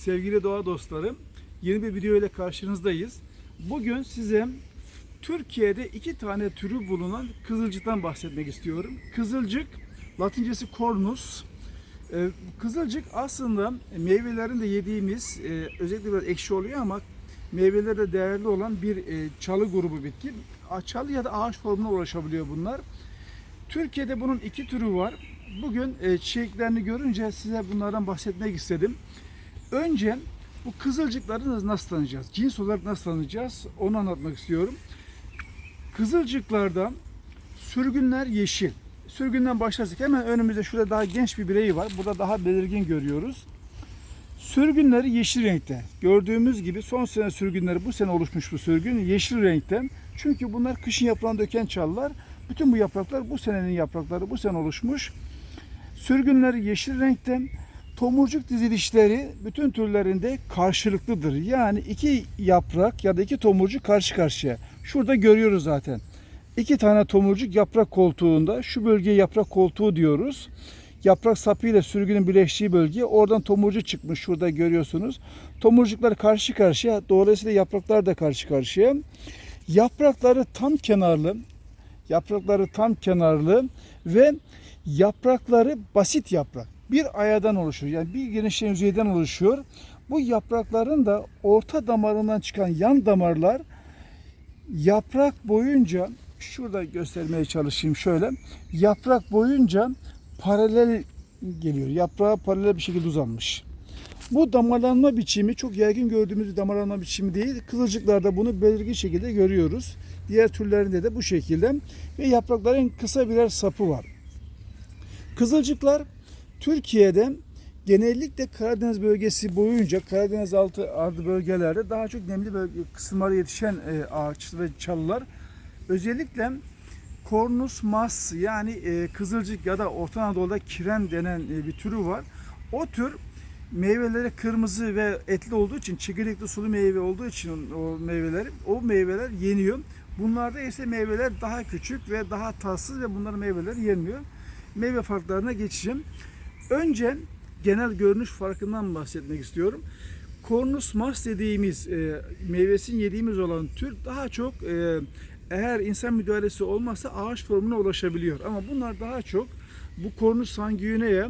Sevgili doğa dostlarım, yeni bir video ile karşınızdayız. Bugün size Türkiye'de iki tane türü bulunan kızılcıktan bahsetmek istiyorum. Kızılcık, latincesi cornus. Ee, Kızılcık aslında meyvelerin de yediğimiz, e, özellikle biraz ekşi oluyor ama meyveleri de değerli olan bir e, çalı grubu bitki. Çalı ya da ağaç formuna ulaşabiliyor bunlar. Türkiye'de bunun iki türü var. Bugün e, çiçeklerini görünce size bunlardan bahsetmek istedim. Önce bu kızılcıkları nasıl tanıyacağız? Cins olarak nasıl tanıyacağız? Onu anlatmak istiyorum. Kızılcıklarda sürgünler yeşil. Sürgünden başlarsak hemen önümüzde şurada daha genç bir bireyi var. Burada daha belirgin görüyoruz. Sürgünleri yeşil renkte. Gördüğümüz gibi son sene sürgünleri bu sene oluşmuş bu sürgün yeşil renkte. Çünkü bunlar kışın yaprağını döken çalılar. Bütün bu yapraklar bu senenin yaprakları bu sene oluşmuş. Sürgünleri yeşil renkte. Tomurcuk dizilişleri bütün türlerinde karşılıklıdır. Yani iki yaprak ya da iki tomurcuk karşı karşıya. Şurada görüyoruz zaten. İki tane tomurcuk yaprak koltuğunda. Şu bölgeye yaprak koltuğu diyoruz. Yaprak sapıyla sürgünün birleştiği bölge. Oradan tomurcuk çıkmış. Şurada görüyorsunuz. Tomurcuklar karşı karşıya. Dolayısıyla yapraklar da karşı karşıya. Yaprakları tam kenarlı. Yaprakları tam kenarlı ve yaprakları basit yaprak. Bir ayadan oluşuyor. Yani bir genişleyen yüzeyden oluşuyor. Bu yaprakların da orta damarından çıkan yan damarlar yaprak boyunca şurada göstermeye çalışayım şöyle. Yaprak boyunca paralel geliyor. Yaprağa paralel bir şekilde uzanmış. Bu damarlanma biçimi çok yaygın gördüğümüz bir damarlanma biçimi değil. Kızılcıklarda bunu belirgin şekilde görüyoruz. Diğer türlerinde de bu şekilde. Ve yaprakların kısa birer sapı var. Kızılcıklar Türkiye'de genellikle Karadeniz bölgesi boyunca Karadeniz altı adı bölgelerde daha çok nemli bölge kısımlara yetişen e, ağaç ve çalılar özellikle Cornus mas yani e, kızılcık ya da Orta Anadolu'da kiren denen e, bir türü var. O tür meyveleri kırmızı ve etli olduğu için çekirdekli sulu meyve olduğu için o meyveler o meyveler yeniyor. Bunlarda ise meyveler daha küçük ve daha tatsız ve bunların meyveleri yenmiyor. Meyve farklarına geçeceğim. Önce genel görünüş farkından bahsetmek istiyorum. Cornus mars dediğimiz e, meyvesini yediğimiz olan tür daha çok e, eğer insan müdahalesi olmazsa ağaç formuna ulaşabiliyor. Ama bunlar daha çok bu Cornus sanguinea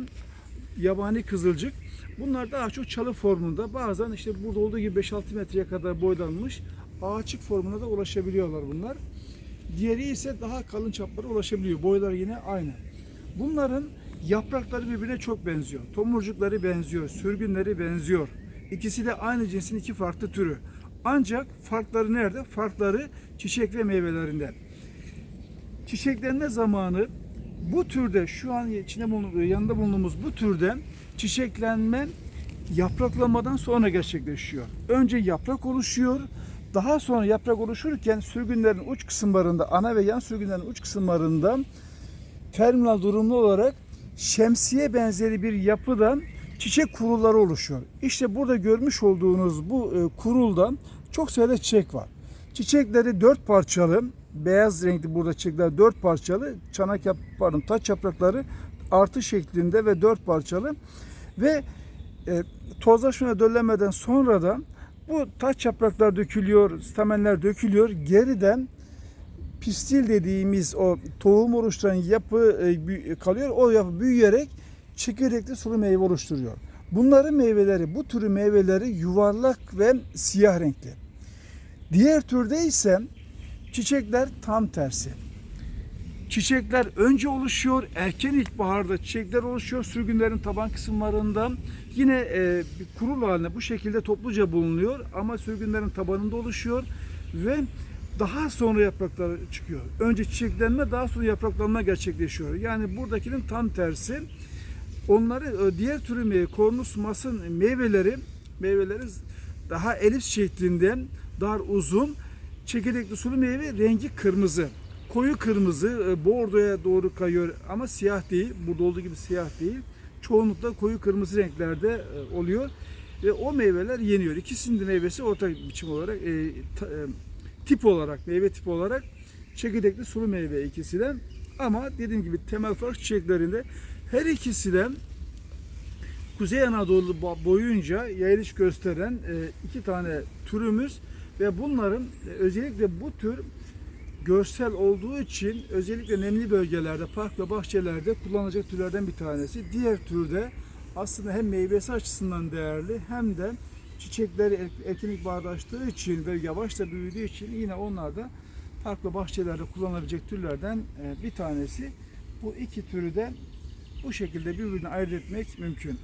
yabani kızılcık bunlar daha çok çalı formunda bazen işte burada olduğu gibi 5-6 metreye kadar boylanmış ağaçlık formuna da ulaşabiliyorlar bunlar. Diğeri ise daha kalın çaplara ulaşabiliyor. Boyları yine aynı. Bunların yaprakları birbirine çok benziyor. Tomurcukları benziyor, sürgünleri benziyor. İkisi de aynı cinsin iki farklı türü. Ancak farkları nerede? Farkları çiçek ve meyvelerinde. Çiçeklenme zamanı bu türde şu an içinde bulunduğumuz, yanında bulunduğumuz bu türde çiçeklenme yapraklamadan sonra gerçekleşiyor. Önce yaprak oluşuyor. Daha sonra yaprak oluşurken sürgünlerin uç kısımlarında, ana ve yan sürgünlerin uç kısımlarında terminal durumlu olarak şemsiye benzeri bir yapıdan çiçek kurulları oluşuyor. İşte burada görmüş olduğunuz bu e, kurulda çok sayıda çiçek var. Çiçekleri dört parçalı, beyaz renkli burada çiçekler dört parçalı, çanak yap, taç yaprakları artı şeklinde ve dört parçalı ve e, tozlaşma ve döllenmeden sonra da bu taç yapraklar dökülüyor, stamenler dökülüyor. Geriden pistil dediğimiz o tohum oluşturan yapı e, kalıyor. O yapı büyüyerek çekirdekli sulu meyve oluşturuyor. Bunların meyveleri, bu türü meyveleri yuvarlak ve siyah renkli. Diğer türde ise çiçekler tam tersi. Çiçekler önce oluşuyor, erken ilkbaharda çiçekler oluşuyor sürgünlerin taban kısımlarında. Yine e, kurul halinde bu şekilde topluca bulunuyor ama sürgünlerin tabanında oluşuyor ve daha sonra yapraklar çıkıyor. Önce çiçeklenme daha sonra yapraklanma gerçekleşiyor. Yani buradakinin tam tersi. Onları e, diğer türü kornus masın meyveleri meyveleri daha elips şeklinde dar uzun çekirdekli sulu meyve rengi kırmızı. Koyu kırmızı e, bordoya doğru kayıyor ama siyah değil. Burada olduğu gibi siyah değil. Çoğunlukla koyu kırmızı renklerde e, oluyor. Ve o meyveler yeniyor. İkisinin de meyvesi ortak biçim olarak e, ta- e, tip olarak, meyve tipi olarak çekirdekli sulu meyve ikisi de. Ama dediğim gibi temel fark çiçeklerinde her ikisi de Kuzey Anadolu bo- boyunca yayılış gösteren e, iki tane türümüz ve bunların e, özellikle bu tür görsel olduğu için özellikle nemli bölgelerde, park ve bahçelerde kullanılacak türlerden bir tanesi. Diğer türde aslında hem meyvesi açısından değerli hem de çiçekleri er- erkenlik bağdaştığı için ve yavaşça büyüdüğü için yine onlar da farklı bahçelerde kullanılabilecek türlerden e, bir tanesi. Bu iki türü de bu şekilde birbirine ayırt etmek mümkün.